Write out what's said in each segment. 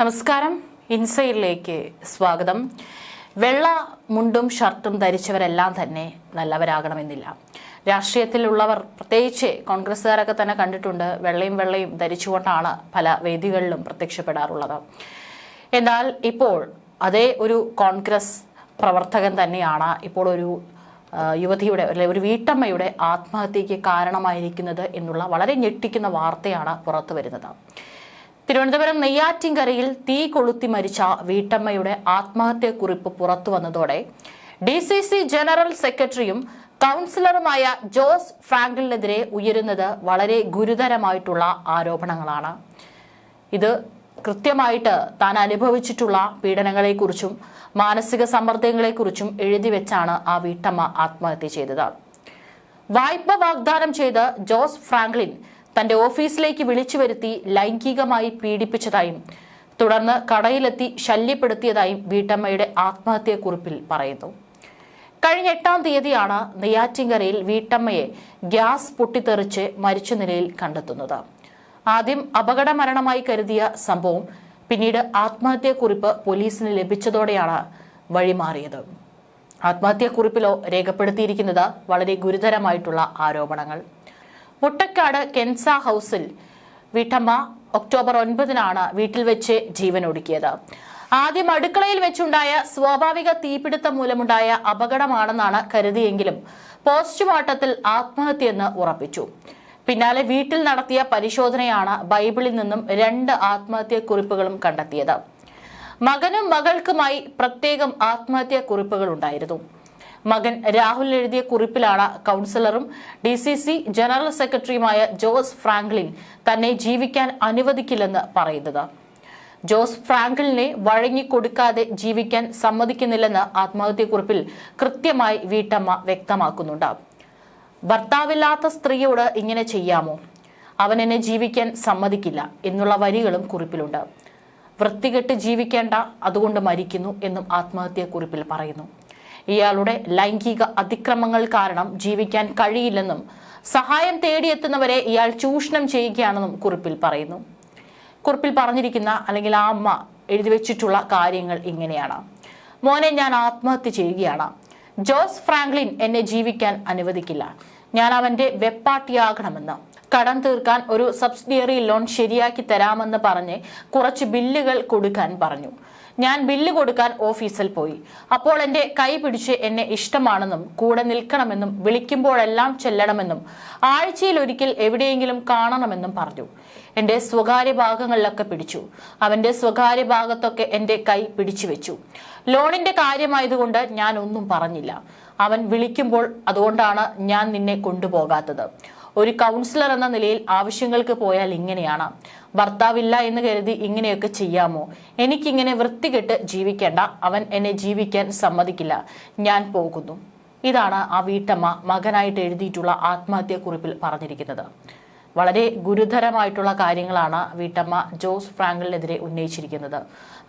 നമസ്കാരം. ഇൻസൈഡിലേക്ക് സ്വാഗതം. വെള്ള മുണ്ടും ഷർട്ടും ധരിച്ചവരെല്ലാം തന്നെ നല്ലവരാകണമെന്നില്ല. രാഷ്ട്രീയത്തിലുള്ളവർ പ്രത്യേകിച്ച് കോൺഗ്രസ്സുകാരൊക്കെ തന്നെ കണ്ടിട്ടുണ്ട് വെള്ളയും വെള്ളയും ധരിച്ചുകൊണ്ടാണ് പല വേദികളിലും പ്രത്യക്ഷപ്പെടാറുള്ളത്. എന്നാൽ ഇപ്പോൾ അതേ ഒരു കോൺഗ്രസ് പ്രവർത്തകൻ തന്നെയാണ് ഇപ്പോൾ ഒരു യുവതിയുടെ അല്ലെ ഒരു വീട്ടമ്മയുടെ ആത്മഹത്യയ്ക്ക് കാരണമായിരിക്കുന്നത് എന്നുള്ള വളരെ ഞെട്ടിക്കുന്ന വാർത്തയാണ് പുറത്തു വരുന്നത്. തിരുവനന്തപുരം നെയ്യാറ്റിൻകരയിൽ തീ കൊളുത്തി മരിച്ച വീട്ടമ്മയുടെ ആത്മഹത്യക്കുറിപ്പ് പുറത്തു വന്നതോടെ ഡി സി സി ജനറൽ സെക്രട്ടറിയും കൗൺസിലറുമായ ജോസ് ഫ്രാങ്കിളിനെതിരെ ഉയരുന്നത് വളരെ ഗുരുതരമായിട്ടുള്ള ആരോപണങ്ങളാണ്. ഇത് കൃത്യമായിട്ട് താൻ അനുഭവിച്ചിട്ടുള്ള പീഡനങ്ങളെക്കുറിച്ചും മാനസിക സമ്മർദ്ദങ്ങളെക്കുറിച്ചും എഴുതി വെച്ചാണ് ആ വീട്ടമ്മ ആത്മഹത്യ ചെയ്തത്. വായ്പ വാഗ്ദാനം ചെയ്ത് ജോസ് ഫ്രാങ്ക്ലിൻ തന്റെ ഓഫീസിലേക്ക് വിളിച്ചു വരുത്തി ലൈംഗികമായി പീഡിപ്പിച്ചതായും തുടർന്ന് കടയിലെത്തി ശല്യപ്പെടുത്തിയതായും വീട്ടമ്മയുടെ ആത്മഹത്യക്കുറിപ്പിൽ പറയുന്നു. കഴിഞ്ഞ എട്ടാം തീയതിയാണ് നെയ്യാറ്റിങ്കരയിൽ വീട്ടമ്മയെ ഗ്യാസ് പൊട്ടിത്തെറിച്ച് മരിച്ച നിലയിൽ കണ്ടെത്തുന്നത്. ആദ്യം അപകട മരണമായി കരുതിയ സംഭവം പിന്നീട് ആത്മഹത്യക്കുറിപ്പ് പോലീസിന് ലഭിച്ചതോടെയാണ് വഴിമാറിയത്. ആത്മഹത്യക്കുറിപ്പിലോ രേഖപ്പെടുത്തിയിരിക്കുന്നത് വളരെ ഗുരുതരമായിട്ടുള്ള ആരോപണങ്ങൾ. മുട്ടക്കാട് കെൻസ ഹൗസിൽ വീട്ടമ്മ ഒക്ടോബർ ഒൻപതിനാണ് വീട്ടിൽ വെച്ച് ജീവൻ ഒടുക്കിയത് ആദ്യം അടുക്കളയിൽ വെച്ചുണ്ടായ സ്വാഭാവിക തീപിടുത്തം മൂലമുണ്ടായ അപകടമാണെന്നാണ് കരുതിയെങ്കിലും പോസ്റ്റ്മോർട്ടത്തിൽ ആത്മഹത്യയെന്ന് ഉറപ്പിച്ചു. പിന്നാലെ വീട്ടിൽ നടത്തിയ പരിശോധനയാണ് ബൈബിളിൽ നിന്നും രണ്ട് ആത്മഹത്യക്കുറിപ്പുകളും കണ്ടെത്തിയത്. മകനും മകൾക്കുമായി പ്രത്യേകം ആത്മഹത്യാ കുറിപ്പുകൾ ഉണ്ടായിരുന്നു മകൻ രാഹുൽ എഴുതിയ കുറിപ്പിലാണ് കൗൺസിലറും ഡി സി സി ജനറൽ സെക്രട്ടറിയുമായ ജോസ് ഫ്രാങ്ക്ലിൻ തന്നെ ജീവിക്കാൻ അനുവദിക്കില്ലെന്ന് പറയുന്നത്. ജോസ് ഫ്രാങ്കിളിനെ വഴങ്ങിക്കൊടുക്കാതെ ജീവിക്കാൻ സമ്മതിക്കുന്നില്ലെന്ന് ആത്മഹത്യക്കുറിപ്പിൽ കൃത്യമായി വീട്ടമ്മ വ്യക്തമാക്കുന്നുണ്ട്. ഭർത്താവില്ലാത്ത സ്ത്രീയോട് ഇങ്ങനെ ചെയ്യാമോ? അവൻ എന്നെ ജീവിക്കാൻ സമ്മതിക്കില്ല എന്നുള്ള വരികളും കുറിപ്പിലുണ്ട്. വൃത്തികെട്ട് ജീവിക്കേണ്ട അതുകൊണ്ട് മരിക്കുന്നു എന്നും ആത്മഹത്യക്കുറിപ്പിൽ പറയുന്നു. ഇയാളുടെ ലൈംഗിക അതിക്രമങ്ങൾ കാരണം ജീവിക്കാൻ കഴിയില്ലെന്നും സഹായം തേടിയെത്തുന്നവരെ ഇയാൾ ചൂഷണം ചെയ്യുകയാണെന്നും കുറിപ്പിൽ പറയുന്നു. കുറിപ്പിൽ പറഞ്ഞിരിക്കുന്ന അല്ലെങ്കിൽ ആ അമ്മ എഴുതി വെച്ചിട്ടുള്ള കാര്യങ്ങൾ ഇങ്ങനെയാണ്. മോനെ ഞാൻ ആത്മഹത്യ ചെയ്യുകയാണ്. ജോസ് ഫ്രാങ്ക്ലിൻ എന്നെ ജീവിക്കാൻ അനുവദിക്കില്ല. ഞാൻ അവന്റെ വെപ്പാട്ടിയാകണമെന്ന്. കടം തീർക്കാൻ ഒരു സബ്സിഡിയറി ലോൺ ശരിയാക്കി തരാമെന്ന് പറഞ്ഞ് കുറച്ച് ബില്ലുകൾ കൊടുക്കാൻ പറഞ്ഞു. ഞാൻ ബില്ല് കൊടുക്കാൻ ഓഫീസിൽ പോയി. അപ്പോൾ എന്റെ കൈ പിടിച്ച് എന്നെ ഇഷ്ടമാണെന്നും കൂടെ നിൽക്കണമെന്നും വിളിക്കുമ്പോഴെല്ലാം ചെല്ലണമെന്നും ആഴ്ചയിൽ ഒരിക്കൽ എവിടെയെങ്കിലും കാണണമെന്നും പറഞ്ഞു. എന്റെ സ്വകാര്യ ഭാഗങ്ങളിലൊക്കെ പിടിച്ചു. അവന്റെ സ്വകാര്യ ഭാഗത്തൊക്കെ എന്റെ കൈ പിടിച്ചു വെച്ചു. ലോണിന്റെ കാര്യമായതുകൊണ്ട് ഞാൻ ഒന്നും പറഞ്ഞില്ല. അവൻ വിളിക്കുമ്പോൾ അതുകൊണ്ടാണ് ഞാൻ നിന്നെ കൊണ്ടുപോകാത്തത്. ഒരു കൗൺസിലർ എന്ന നിലയിൽ ആവശ്യങ്ങൾക്ക് പോയാൽ ഇങ്ങനെയാണ്. ഭർത്താവില്ല എന്ന് കരുതി ഇങ്ങനെയൊക്കെ ചെയ്യാമോ? എനിക്കിങ്ങനെ വൃത്തികെട്ട് ജീവിക്കേണ്ട. അവൻ എന്നെ ജീവിക്കാൻ സമ്മതിക്കില്ല. ഞാൻ പോകുന്നു. ഇതാണ് ആ വീട്ടമ്മ മകനായിട്ട് എഴുതിയിട്ടുള്ള ആത്മഹത്യക്കുറിപ്പിൽ പറഞ്ഞിരിക്കുന്നത്. വളരെ ഗുരുതരമായിട്ടുള്ള കാര്യങ്ങളാണ് വീട്ടമ്മ ജോസ് ഫ്രാങ്കലിനെതിരെ ഉന്നയിച്ചിരിക്കുന്നത്.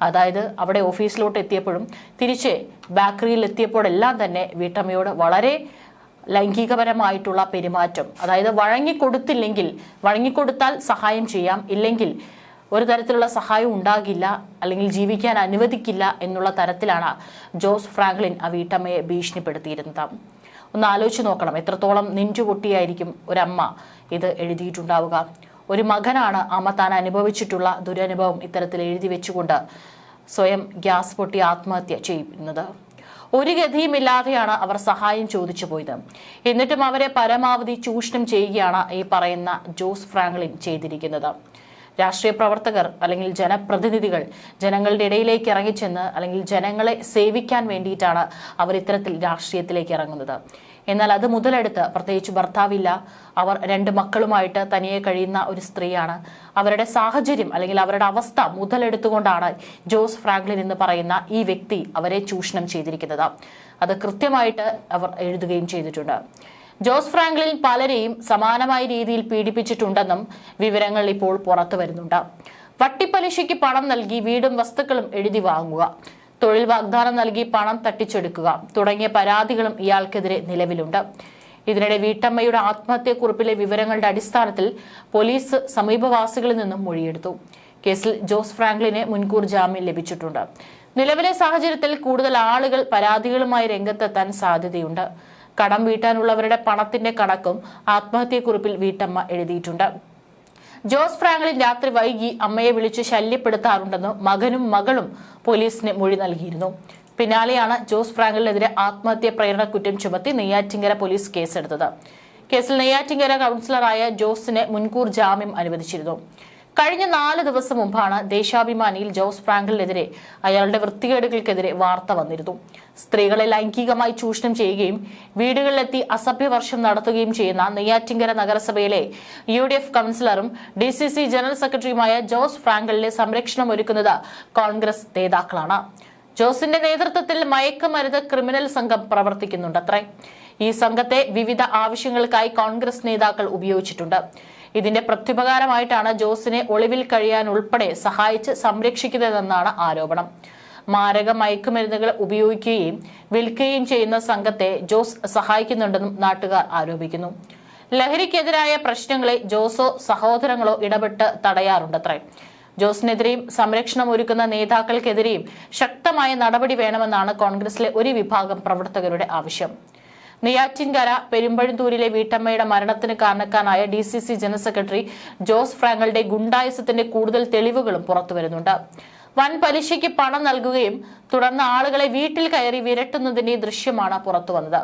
അതായത് അവിടെ ഓഫീസിലോട്ട് എത്തിയപ്പോഴും തിരിച്ച് ബേക്കറിയിൽ എത്തിയപ്പോഴെല്ലാം തന്നെ വീട്ടമ്മയോട് വളരെ ലൈംഗികപരമായിട്ടുള്ള പെരുമാറ്റം. അതായത് വഴങ്ങിക്കൊടുത്തില്ലെങ്കിൽ വഴങ്ങിക്കൊടുത്താൽ സഹായം ചെയ്യാം. ഇല്ലെങ്കിൽ ഒരു തരത്തിലുള്ള സഹായം ഉണ്ടാകില്ല അല്ലെങ്കിൽ ജീവിക്കാൻ അനുവദിക്കില്ല എന്നുള്ള തരത്തിലാണ് ജോസ് ഫ്രാങ്ക്ലിൻ ആ വീട്ടമ്മയെ ഭീഷണിപ്പെടുത്തിയിരുന്നത്. ഒന്ന് ആലോചിച്ച് നോക്കണം എത്രത്തോളം നെഞ്ചുപൊട്ടിയായിരിക്കും ഒരമ്മ ഇത് എഴുതിയിട്ടുണ്ടാവുക. ഒരു മകനാണ് അമ്മ താൻ അനുഭവിച്ചിട്ടുള്ള ദുരനുഭവം ഇത്തരത്തിൽ എഴുതി വെച്ചുകൊണ്ട് സ്വയം ഗ്യാസ് പൊട്ടി ആത്മഹത്യ ചെയ്യുന്നത്. ഒരു ഗതിയുമില്ലാതെയാണ് അവർ സഹായം ചോദിച്ചു പോയത്. എന്നിട്ടും അവരെ പരമാവധി ചൂഷണം ചെയ്യുകയാണ് ഈ പറയുന്ന ജോസ് ഫ്രാങ്ക്ലിൻ ചെയ്തിരിക്കുന്നത്. രാഷ്ട്രീയ പ്രവർത്തകർ അല്ലെങ്കിൽ ജനപ്രതിനിധികൾ ജനങ്ങളുടെ ഇടയിലേക്ക് ഇറങ്ങിച്ചെന്ന് അല്ലെങ്കിൽ ജനങ്ങളെ സേവിക്കാൻ വേണ്ടിയിട്ടാണ് അവർ ഇത്തരത്തിൽ രാഷ്ട്രീയത്തിലേക്ക് ഇറങ്ങുന്നത്. എന്നാൽ അത് മുതലെടുത്ത് പ്രത്യേകിച്ച് ഭർത്താവില്ല അവർ രണ്ട് മക്കളുമായിട്ട് തനിയെ കഴിയുന്ന ഒരു സ്ത്രീയാണ്. അവരുടെ സാഹചര്യം അല്ലെങ്കിൽ അവരുടെ അവസ്ഥ മുതലെടുത്തുകൊണ്ടാണ് ജോസ് ഫ്രാങ്ക്ലിൻ എന്ന് പറയുന്ന ഈ വ്യക്തി അവരെ ചൂഷണം ചെയ്തിരിക്കുന്നത്. അത് കൃത്യമായിട്ട് അവർ എഴുതുകയും ചെയ്തിട്ടുണ്ട്. ജോസ് ഫ്രാങ്ക്ലിൻ പലരെയും സമാനമായ രീതിയിൽ പീഡിപ്പിച്ചിട്ടുണ്ടെന്നും വിവരങ്ങൾ ഇപ്പോൾ പുറത്തു വരുന്നുണ്ട്. വട്ടിപ്പലിശയ്ക്ക് പണം നൽകി വീടും വസ്തുക്കളും എഴുതി വാങ്ങുക. തൊഴിൽ വാഗ്ദാനം നൽകി പണം തട്ടിച്ചെടുക്കുക തുടങ്ങിയ പരാതികളും ഇയാൾക്കെതിരെ നിലവിലുണ്ട്. ഇതിനിടെ വീട്ടമ്മയുടെ ആത്മഹത്യക്കുറിപ്പിലെ വിവരങ്ങളുടെ അടിസ്ഥാനത്തിൽ പോലീസ് സമീപവാസികളിൽ നിന്നും മൊഴിയെടുത്തു. കേസിൽ ജോസ് ഫ്രാങ്ക്ലിന് മുൻകൂർ ജാമ്യം ലഭിച്ചിട്ടുണ്ട്. നിലവിലെ സാഹചര്യത്തിൽ കൂടുതൽ ആളുകൾ പരാതികളുമായി രംഗത്തെത്താൻ സാധ്യതയുണ്ട്. കടം വീട്ടാനുള്ളവരുടെ പണത്തിന്റെ കണക്കും ആത്മഹത്യക്കുറിപ്പിൽ വീട്ടമ്മ എഴുതിയിട്ടുണ്ട്. ജോസ് ഫ്രാങ്ക്ലിൻ രാത്രി വൈകി അമ്മയെ വിളിച്ച് ശല്യപ്പെടുത്താറുണ്ടെന്ന് മകനും മകളും പോലീസിന് മൊഴി നൽകിയിരുന്നു. പിന്നാലെയാണ് ജോസ് ഫ്രാങ്ക്ലിനെതിരെ ആത്മഹത്യ പ്രേരണ കുറ്റം ചുമത്തി നെയ്യാറ്റിങ്കര പോലീസ് കേസെടുത്തത്. കേസിൽ നെയ്യാറ്റിങ്കര കൗൺസിലറായ ജോസിന് മുൻകൂർ ജാമ്യം അനുവദിച്ചിരുന്നു. കഴിഞ്ഞ നാല് ദിവസം മുമ്പാണ് ദേശാഭിമാനിയിൽ ജോസ് ഫ്രാങ്കലിനെതിരെ അയാളുടെ വൃത്തികേടുകൾക്കെതിരെ വാർത്ത വന്നിരുന്നു. സ്ത്രീകളെ ലൈംഗികമായി ചൂഷണം ചെയ്യുകയും വീടുകളിലെത്തി അസഭ്യവർഷം നടത്തുകയും ചെയ്യുന്ന നെയ്യാറ്റിങ്കര നഗരസഭയിലെ യു ഡി എഫ് കൌൺസിലറും ഡി സി സി ജനറൽ സെക്രട്ടറിയുമായ ജോസ് ഫ്രാങ്കലിന് സംരക്ഷണം ഒരുക്കുന്നത് കോൺഗ്രസ് നേതാക്കളാണ്. ജോസിന്റെ നേതൃത്വത്തിൽ മയക്കുമരുന്ന് ക്രിമിനൽ സംഘം പ്രവർത്തിക്കുന്നുണ്ടത്രേ. ഈ സംഘത്തെ വിവിധ ആവശ്യങ്ങൾക്കായി കോൺഗ്രസ് നേതാക്കൾ ഉപയോഗിച്ചിട്ടുണ്ട്. ഇതിന്റെ പ്രത്യുപകാരമായിട്ടാണ് ജോസിനെ ഒളിവിൽ കഴിയാൻ ഉൾപ്പെടെ സഹായിച്ച് സംരക്ഷിക്കുന്നതെന്നാണ് ആരോപണം. മാരക മയക്കുമരുന്നുകൾ ഉപയോഗിക്കുകയും വിൽക്കുകയും ചെയ്യുന്ന സംഘത്തെ ജോസ് സഹായിക്കുന്നുണ്ടെന്നും നാട്ടുകാർ ആരോപിക്കുന്നു. ലഹരിക്കെതിരായ പ്രശ്നങ്ങളെ ജോസോ സഹോദരങ്ങളോ ഇടപെട്ട് തടയാറുണ്ടത്രേ. ജോസിനെതിരെയും സംരക്ഷണം ഒരുക്കുന്ന നേതാക്കൾക്കെതിരെയും ശക്തമായ നടപടി വേണമെന്നാണ് കോൺഗ്രസിലെ ഒരു വിഭാഗം പ്രവർത്തകരുടെ ആവശ്യം. നെയ്യാറ്റിൻകര പെരുമ്പഴുന്തൂരിലെ വീട്ടമ്മയുടെ മരണത്തിന് കാരണക്കാരനായ D C C general secretary Jose ഫ്രാങ്കളുടെ ഗുണ്ടായുസത്തിന്റെ കൂടുതൽ തെളിവുകളും പുറത്തുവരുന്നുണ്ട് വൻ പലിശയ്ക്ക് പണം നൽകുകയും തുടർന്ന് ആളുകളെ വീട്ടിൽ കയറി വിരട്ടുന്നതിന്റെ ദൃശ്യമാണ് പുറത്തുവന്നത്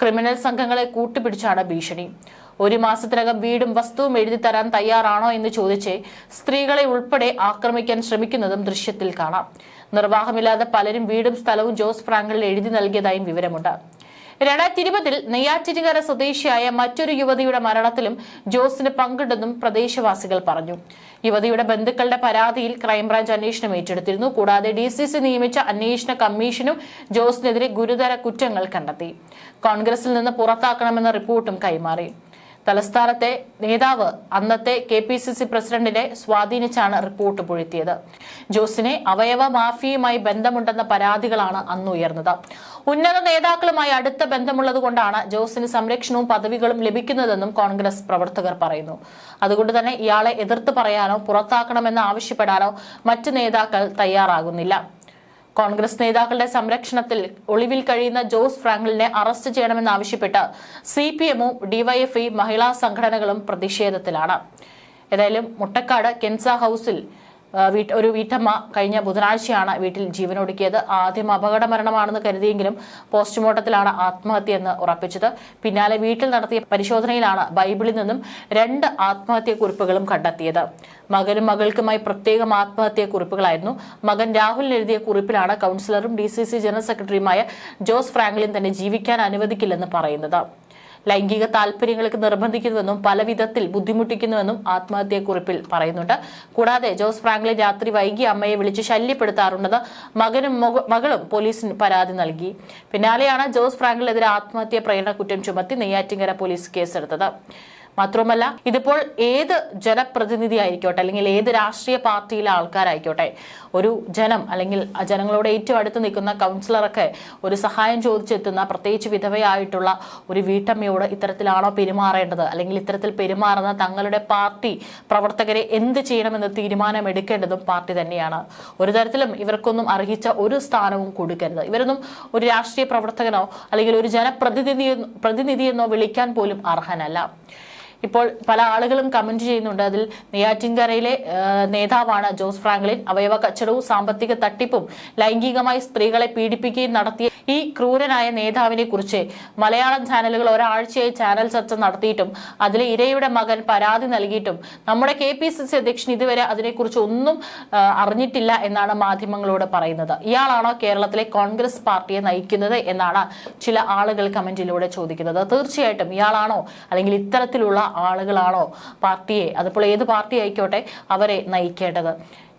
ക്രിമിനൽ സംഘങ്ങളെ കൂട്ടുപിടിച്ചാണ് ഭീഷണി. ഒരു മാസത്തിനകം വീടും വസ്തുവും എഴുതി തരാൻ തയ്യാറാണോ എന്ന് ചോദിച്ച് സ്ത്രീകളെ ഉൾപ്പെടെ ആക്രമിക്കാൻ ശ്രമിക്കുന്നതും ദൃശ്യത്തിൽ കാണാം. നിർവാഹമില്ലാതെ പലരും വീടും സ്ഥലവും ജോസ് ഫ്രാങ്കലിൽ എഴുതി നൽകിയതായും വിവരമുണ്ട്. രണ്ടായിരത്തി ഇരുപതിൽ നെയ്യാറ്റിരിക്കര സ്വദേശിയായ മറ്റൊരു യുവതിയുടെ മരണത്തിലും ജോസിന് പങ്കുണ്ടെന്നും പ്രദേശവാസികൾ പറഞ്ഞു. യുവതിയുടെ ബന്ധുക്കളുടെ പരാതിയിൽ ക്രൈംബ്രാഞ്ച് അന്വേഷണം ഏറ്റെടുത്തിരുന്നു. കൂടാതെ ഡി സി സി നിയമിച്ച അന്വേഷണ കമ്മീഷനും ജോസിനെതിരെ ഗുരുതര കുറ്റങ്ങൾ കണ്ടെത്തി. കോൺഗ്രസിൽ നിന്ന് പുറത്താക്കണമെന്ന റിപ്പോർട്ടും കൈമാറി. തലസ്ഥാനത്തെ നേതാവ് അന്നത്തെ കെ പി സി സി പ്രസിഡന്റിനെ സ്വാധീനിച്ചാണ് റിപ്പോർട്ട് പൊഴുത്തിയത്. ജോസിനെ അവയവ മാഫിയുമായി ബന്ധമുണ്ടെന്ന പരാതികളാണ് അന്ന് ഉയർന്നത്. ഉന്നത നേതാക്കളുമായി അടുത്ത ബന്ധമുള്ളതുകൊണ്ടാണ് ജോസിന് സംരക്ഷണവും പദവികളും ലഭിക്കുന്നതെന്നും കോൺഗ്രസ് പ്രവർത്തകർ പറയുന്നു. അതുകൊണ്ട് തന്നെ ഇയാളെ എതിർത്ത് പറയാനോ പുറത്താക്കണമെന്ന് ആവശ്യപ്പെടാനോ മറ്റ് നേതാക്കൾ തയ്യാറാകുന്നില്ല. കോൺഗ്രസ് നേതാക്കളുടെ സംരക്ഷണത്തിൽ ഒളിവിൽ കഴിയുന്ന ജോസ് ഫ്രാങ്കലിനെ അറസ്റ്റ് ചെയ്യണമെന്നാവശ്യപ്പെട്ട് സി പി എമ്മും ഡിവൈഎഫ്ഐ മഹിളാ സംഘടനകളും പ്രതിഷേധത്തിലാണ്. ഏതായാലും മുട്ടക്കാട് കെൻസ ഹൌസിൽ വീട്ട് ഒരു വീട്ടമ്മ കഴിഞ്ഞ ബുധനാഴ്ചയാണ് വീട്ടിൽ ജീവനൊടുക്കിയത്. ആദ്യം അപകട മരണമാണെന്ന് കരുതിയെങ്കിലും പോസ്റ്റ്മോർട്ടത്തിലാണ് ആത്മഹത്യ എന്ന് ഉറപ്പിച്ചത്. പിന്നാലെ വീട്ടിൽ നടത്തിയ പരിശോധനയിലാണ് ബൈബിളിൽ നിന്നും രണ്ട് ആത്മഹത്യാ കുറിപ്പുകളും കണ്ടെത്തിയത്. മകനും മകൾക്കുമായി പ്രത്യേകം ആത്മഹത്യ കുറിപ്പുകളായിരുന്നു മകൻ രാഹുൽ എഴുതിയ കുറിപ്പിലാണ് കൗൺസിലറും ഡി ജനറൽ സെക്രട്ടറിയുമായ ജോസ് ഫ്രാങ്ക്ലിൻ തന്നെ ജീവിക്കാൻ അനുവദിക്കില്ലെന്ന് പറയുന്നത്. ലൈംഗിക താല്പര്യങ്ങൾക്ക് നിർബന്ധിക്കുന്നുവെന്നും പല വിധത്തിൽ ബുദ്ധിമുട്ടിക്കുന്നുവെന്നും ആത്മഹത്യക്കുറിപ്പിൽ പറയുന്നുണ്ട്. കൂടാതെ ജോസ് ഫ്രാങ്ക്ലിൻ രാത്രി വൈകി അമ്മയെ വിളിച്ച് ശല്യപ്പെടുത്താറുണ്ടെന്ന് മകനും മകളും പോലീസിന് പരാതി നൽകി. പിന്നാലെയാണ് ജോസ് ഫ്രാങ്ക്ലിനെതിരെ ആത്മഹത്യ പ്രേരണ കുറ്റം ചുമത്തി നെയ്യാറ്റിങ്കര പോലീസ് കേസെടുത്തത്. മാത്രമല്ല ഇതിപ്പോൾ ഏത് ജനപ്രതിനിധി ആയിക്കോട്ടെ അല്ലെങ്കിൽ ഏത് രാഷ്ട്രീയ പാർട്ടിയിലെ ആൾക്കാരായിക്കോട്ടെ ഒരു ജനം അല്ലെങ്കിൽ ജനങ്ങളോട് ഏറ്റവും അടുത്ത് നിൽക്കുന്ന കൗൺസിലറൊക്കെ ഒരു സഹായം ചോദിച്ചെത്തുന്ന പ്രത്യേകിച്ച് വിധവയായിട്ടുള്ള ഒരു വീട്ടമ്മയോട് ഇത്തരത്തിലാണോ പെരുമാറേണ്ടത്? അല്ലെങ്കിൽ ഇത്തരത്തിൽ പെരുമാറുന്ന തങ്ങളുടെ പാർട്ടി പ്രവർത്തകരെ എന്ത് ചെയ്യണമെന്ന് തീരുമാനം എടുക്കേണ്ടതും പാർട്ടി തന്നെയാണ്. ഒരു തരത്തിലും ഇവർക്കൊന്നും അർഹിച്ച ഒരു സ്ഥാനവും കൊടുക്കരുത്. ഇവരൊന്നും ഒരു രാഷ്ട്രീയ പ്രവർത്തകനോ അല്ലെങ്കിൽ ഒരു ജനപ്രതിനിധി പ്രതിനിധിയെന്നോ വിളിക്കാൻ പോലും അർഹനല്ല. ഇപ്പോൾ പല ആളുകളും കമന്റ് ചെയ്യുന്നുണ്ട്. അതിൽ നെയ്യാറ്റിൻകരയിലെ നേതാവാണ് ജോസ് ഫ്രാങ്ക്ലിൻ അവയവ കച്ചടവും സാമ്പത്തിക തട്ടിപ്പും ലൈംഗികമായി സ്ത്രീകളെ പീഡിപ്പിക്കുകയും നടത്തിയ ഈ ക്രൂരനായ നേതാവിനെ കുറിച്ച് മലയാളം ചാനലുകൾ ഒരാഴ്ചയായി ചാനൽ ചർച്ച നടത്തിയിട്ടും അതിലെ ഇരയുടെ മകൻ പരാതി നൽകിയിട്ടും നമ്മുടെ കെ പി സി സി അധ്യക്ഷൻ ഇതുവരെ അതിനെക്കുറിച്ച് ഒന്നും അറിഞ്ഞിട്ടില്ല എന്നാണ് മാധ്യമങ്ങളോട് പറയുന്നത്. ഇയാളാണോ കേരളത്തിലെ കോൺഗ്രസ് പാർട്ടിയെ നയിക്കുന്നത് എന്നാണ് ചില ആളുകൾ കമന്റിലൂടെ ചോദിക്കുന്നത്. തീർച്ചയായിട്ടും ഇയാളാണോ അല്ലെങ്കിൽ ഇത്തരത്തിലുള്ള ആളുകളാണോ പാർട്ടിയെ? അതിപ്പോൾ ഏത് പാർട്ടി ആയിക്കോട്ടെ അവരെ നയിക്കേണ്ടത്.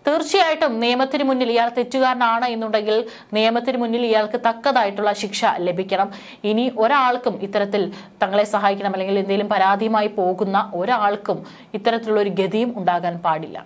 തീർച്ചയായിട്ടും നിയമത്തിന് മുന്നിൽ ഇയാൾ തെറ്റുകാരനാണ് എന്നുണ്ടെങ്കിൽ നിയമത്തിന് മുന്നിൽ ഇയാൾക്ക് തക്കതായിട്ടുള്ള ശിക്ഷ ലഭിക്കണം. ഇനി ഒരാൾക്കും ഇത്തരത്തിൽ തങ്ങളെ സഹായിക്കണം അല്ലെങ്കിൽ എന്തെങ്കിലും പരാതിയുമായി പോകുന്ന ഒരാൾക്കും ഇത്തരത്തിലുള്ള ഒരു ഗതിയും ഉണ്ടാകാൻ പാടില്ല.